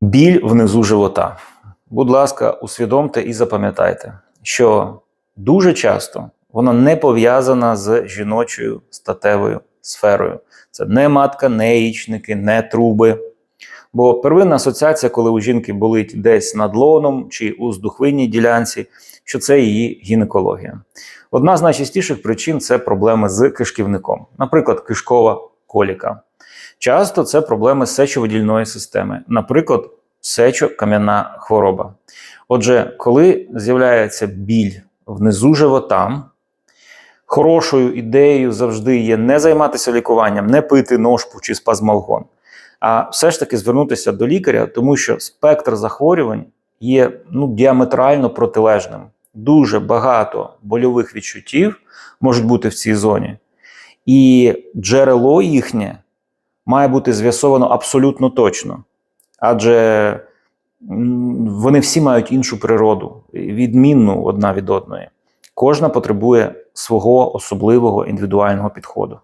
Біль внизу живота. Будь ласка, усвідомте і запам'ятайте, що дуже часто вона не пов'язана з жіночою статевою сферою. Це не матка, не яєчники, не труби. Бо первинна асоціація, коли у жінки болить десь над лоном чи у здухвинній ділянці, що це її гінекологія. Одна з найчастіших причин це проблеми з кишківником, наприклад, кишкова коліка. Часто це проблеми сечовидільної системи, наприклад, сечокам'яна хвороба. Отже, коли з'являється біль внизу живота, хорошою ідеєю завжди є не займатися лікуванням, не пити ножпу чи спазмалгон, а все ж таки звернутися до лікаря, тому що спектр захворювань є ну, діаметрально протилежним. Дуже багато больових відчуттів можуть бути в цій зоні, і джерело їхнє має бути з'ясовано абсолютно точно. Адже вони всі мають іншу природу, відмінну одна від одної. Кожна потребує свого особливого індивідуального підходу.